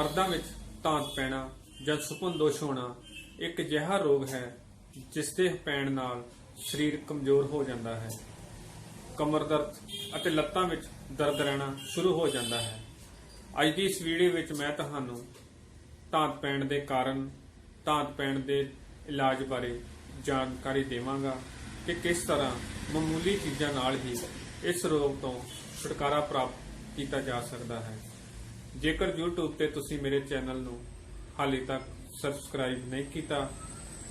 ਮਰਦਾਂ ਵਿੱਚ ਤਾਂਤ ਪੈਣਾ ਜਾਂ ਸੁਪਨ ਦੋਸ਼ ਹੋਣਾ, ਇੱਕ ਅਜਿਹਾ ਰੋਗ ਹੈ ਜਿਸ ਦੇ ਪੈਣ ਨਾਲ ਸਰੀਰ ਕਮਜ਼ੋਰ ਹੋ ਜਾਂਦਾ ਹੈ। ਕਮਰ ਦਰਦ ਅਤੇ ਲੱਤਾਂ ਵਿੱਚ ਦਰਦ ਰਹਿਣਾ ਸ਼ੁਰੂ ਹੋ ਜਾਂਦਾ ਹੈ। ਅੱਜ ਦੀ ਇਸ ਵੀਡੀਓ ਵਿੱਚ ਮੈਂ ਤੁਹਾਨੂੰ ਤਾਂਤ ਪੈਣ ਦੇ ਕਾਰਨ ਤਾਂਤ ਪੈਣ ਦੇ ਇਲਾਜ ਬਾਰੇ ਜਾਣਕਾਰੀ ਦੇਵਾਂਗਾ ਕਿ ਕਿਸ ਤਰ੍ਹਾਂ ਮਾਮੂਲੀ ਚੀਜ਼ਾਂ ਨਾਲ ਹੀ ਇਸ ਰੋਗ ਤੋਂ ਛੁਟਕਾਰਾ ਪ੍ਰਾਪਤ ਕੀਤਾ ਜਾ ਸਕਦਾ ਹੈ। ਜੇਕਰ YouTube ਤੇ ਤੁਸੀਂ ਮੇਰੇ ਚੈਨਲ ਨੂੰ ਹਾਲੇ ਤੱਕ ਸਬਸਕ੍ਰਾਈਬ ਨਹੀਂ ਕੀਤਾ,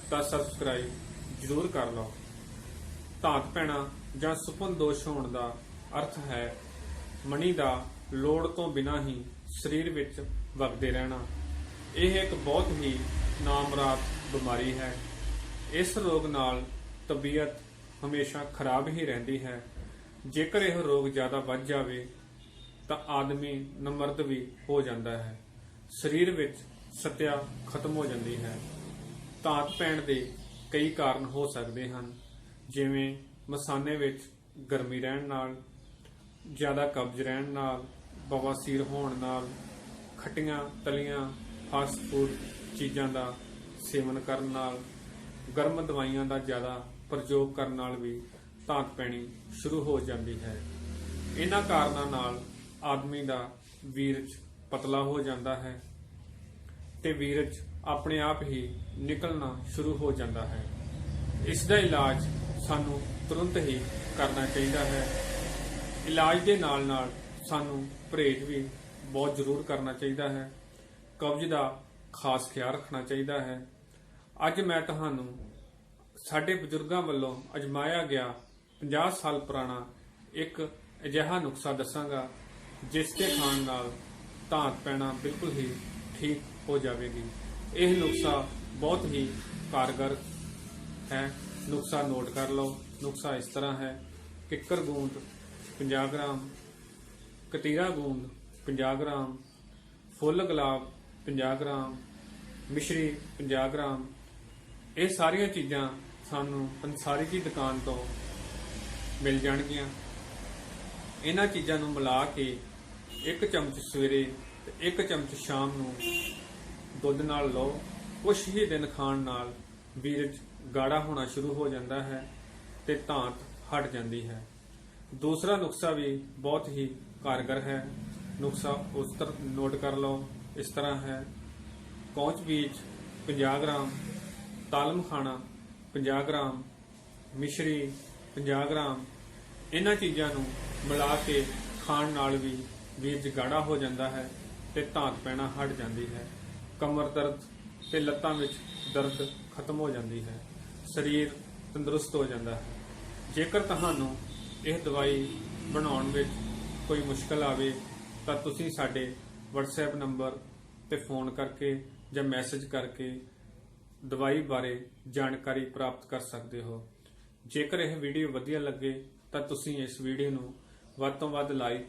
ਤਾਂ ਸਬਸਕ੍ਰਾਈਬ ਜ਼ਰੂਰ ਕਰ ਲਓ। ਧਾਤ ਪੈਣਾ ਜਾਂ ਸੁਪਨ ਦੋਸ਼ ਹੋਣ ਦਾ ਅਰਥ ਹੈ, ਮਣੀ ਦਾ ਲੋੜ ਤੋਂ ਬਿਨਾਂ ਹੀ ਸਰੀਰ ਵਿੱਚ ਵਗਦੇ ਰਹਿਣਾ। ਇਹ ਇੱਕ ਬਹੁਤ ਹੀ ਨਾਮਰਾਤ ਬਿਮਾਰੀ ਹੈ। ਇਸ ਰੋਗ ਨਾਲ ਤਬੀਅਤ ਹਮੇਸ਼ਾ ਖਰਾਬ ਹੀ ਰਹਿੰਦੀ ਹੈ। ਜੇਕਰ ਇਹ ਰੋਗ ਜ਼ਿਆਦਾ ਵੱਧ ਜਾਵੇ ਤਾਂ ਆਦਮੀ ਨਮਰਦ ਵੀ ਹੋ ਜਾਂਦਾ ਹੈ। ਸਰੀਰ ਵਿੱਚ ਸਤਿਆ ਖਤਮ ਹੋ ਜਾਂਦੀ ਹੈ। ਧਾਤ ਪੈਣ ਦੇ ਕਈ ਕਾਰਨ ਹੋ ਸਕਦੇ ਹਨ, ਜਿਵੇਂ ਮਸਾਨੇ ਵਿੱਚ ਗਰਮੀ ਰਹਿਣ ਨਾਲ, ਜ਼ਿਆਦਾ ਕਬਜ਼ ਰਹਿਣ ਨਾਲ ਬਵਾਸੀਰ ਹੋਣ ਨਾਲ, ਖੱਟੀਆਂ ਤਲੀਆਂ ਫਾਸਟ ਫੂਡ ਚੀਜ਼ਾਂ ਦਾ ਸੇਵਨ ਕਰਨ ਨਾਲ, ਗਰਮ ਦਵਾਈਆਂ ਦਾ ਜ਼ਿਆਦਾ ਪ੍ਰਯੋਗ ਕਰਨ ਨਾਲ ਵੀ ਧਾਤ ਪੈਣੀ ਸ਼ੁਰੂ ਹੋ ਜਾਂਦੀ ਹੈ। ਇਹਨਾਂ ਕਾਰਨਾਂ ਨਾਲ ਆਦਮੀ ਦਾ ਵੀਰਜ ਪਤਲਾ ਹੋ ਜਾਂਦਾ ਹੈ ਤੇ ਵੀਰਜ ਆਪਣੇ ਆਪ ਹੀ ਨਿਕਲਣਾ ਸ਼ੁਰੂ ਹੋ ਜਾਂਦਾ ਹੈ। ਇਸ ਦਾ ਇਲਾਜ ਸਾਨੂੰ ਤੁਰੰਤ ਹੀ ਕਰਨਾ ਚਾਹੀਦਾ ਹੈ। ਇਲਾਜ ਦੇ ਨਾਲ ਨਾਲ ਸਾਨੂੰ ਪਰਹੇਜ਼ ਵੀ ਬਹੁਤ ਜ਼ਰੂਰ ਕਰਨਾ ਚਾਹੀਦਾ ਹੈ। ਕਬਜ਼ ਦਾ ਖਾਸ ਖਿਆਲ ਰੱਖਣਾ ਚਾਹੀਦਾ ਹੈ। ਅੱਜ ਮੈਂ ਤੁਹਾਨੂੰ ਸਾਡੇ ਬਜ਼ੁਰਗਾਂ ਵੱਲੋਂ ਅਜਮਾਇਆ ਗਿਆ 50 ਸਾਲ ਪੁਰਾਣਾ ਇੱਕ ਅਜਿਹਾ ਨੁਕਸਾ ਦੱਸਾਂਗਾ ਜਿਸ ਦੇ ਖਾਣ ਨਾਲ ਧਾਤ ਪੈਣਾ ਬਿਲਕੁਲ ਹੀ ਠੀਕ ਹੋ ਜਾਵੇਗੀ। ਇਹ ਨੁਸਖਾ ਬਹੁਤ ਹੀ ਕਾਰਗਰ ਹੈ। ਨੁਸਖਾ ਨੋਟ ਕਰ ਲਓ। ਨੁਸਖਾ ਇਸ ਤਰ੍ਹਾਂ ਹੈ। ਕਿੱਕਰ ਗੂੰਦ 50 ਗ੍ਰਾਮ, ਕਤੀਰਾ ਗੂੰਦ 50 ਗ੍ਰਾਮ, ਫੁੱਲ ਗੁਲਾਬ 50 ਗ੍ਰਾਮ, ਮਿਸ਼ਰੀ 50 ਗ੍ਰਾਮ। ਇਹ ਸਾਰੀਆਂ ਚੀਜ਼ਾਂ ਸਾਨੂੰ ਪੰਸਾਰੀ ਦੀ ਦੁਕਾਨ ਤੋਂ ਮਿਲ ਜਾਣਗੀਆਂ। ਇਹਨਾਂ ਚੀਜ਼ਾਂ ਨੂੰ ਮਿਲਾ ਕੇ ਇੱਕ ਚਮਚ ਸਵੇਰੇ ਤੇ ਇੱਕ ਚਮਚ ਸ਼ਾਮ ਨੂੰ ਦੁੱਧ ਨਾਲ ਲਓ। ਕੁਛ ਹੀ ਦਿਨ ਖਾਣ ਨਾਲ ਵੀਰਜ ਗਾੜਾ ਹੋਣਾ ਸ਼ੁਰੂ ਹੋ ਜਾਂਦਾ ਹੈ ਤੇ ਧਾਂਤ ਹਟ ਜਾਂਦੀ ਹੈ। ਦੂਸਰਾ ਨੁਸਖਾ ਵੀ ਬਹੁਤ ਹੀ ਕਾਰਗਰ ਹੈ। ਨੁਸਖਾ ਉਸ ਤਰ੍ਹਾਂ ਨੋਟ ਕਰ ਲਓ, ਇਸ ਤਰ੍ਹਾਂ ਹੈ। ਪਹੁੰਚ ਬੀਜ 50 ਗ੍ਰਾਮ, ਤਾਲਮ ਖਾਣਾ 50 ਗ੍ਰਾਮ, ਮਿਸ਼ਰੀ 50 ਗ੍ਰਾਮ। ਇਹਨਾਂ ਚੀਜ਼ਾਂ ਨੂੰ ਮਿਲਾ ਕੇ ਖਾਣ ਨਾਲ ਵੀ ਵੀਰਜ ਗਾੜਾ ਹੋ ਜਾਂਦਾ ਹੈ ਤੇ ਧਾਤ ਪੈਣਾ ਹਟ ਜਾਂਦੀ ਹੈ। ਕਮਰ ਦਰਦ ਤੇ ਲੱਤਾਂ ਵਿੱਚ ਦਰਦ ਖਤਮ ਹੋ ਜਾਂਦੀ ਹੈ। ਸਰੀਰ ਤੰਦਰੁਸਤ ਹੋ ਜਾਂਦਾ ਹੈ। ਜੇਕਰ ਤੁਹਾਨੂੰ ਇਹ ਦਵਾਈ ਬਣਾਉਣ ਵਿੱਚ ਕੋਈ ਮੁਸ਼ਕਲ ਆਵੇ, ਤਾਂ ਤੁਸੀਂ ਸਾਡੇ WhatsApp ਨੰਬਰ ਤੇ ਫੋਨ ਕਰਕੇ ਜਾਂ ਮੈਸੇਜ ਕਰਕੇ ਦਵਾਈ ਬਾਰੇ ਜਾਣਕਾਰੀ ਪ੍ਰਾਪਤ ਕਰ ਸਕਦੇ ਹੋ। ਜੇਕਰ ਇਹ ਵੀਡੀਓ ਵਧੀਆ ਲੱਗੇ, ਤਾਂ ਤੁਸੀਂ ਇਸ ਵੀਡੀਓ ਨੂੰ ਵੱਧ ਤੋਂ ਵੱਧ ਲਾਈਕ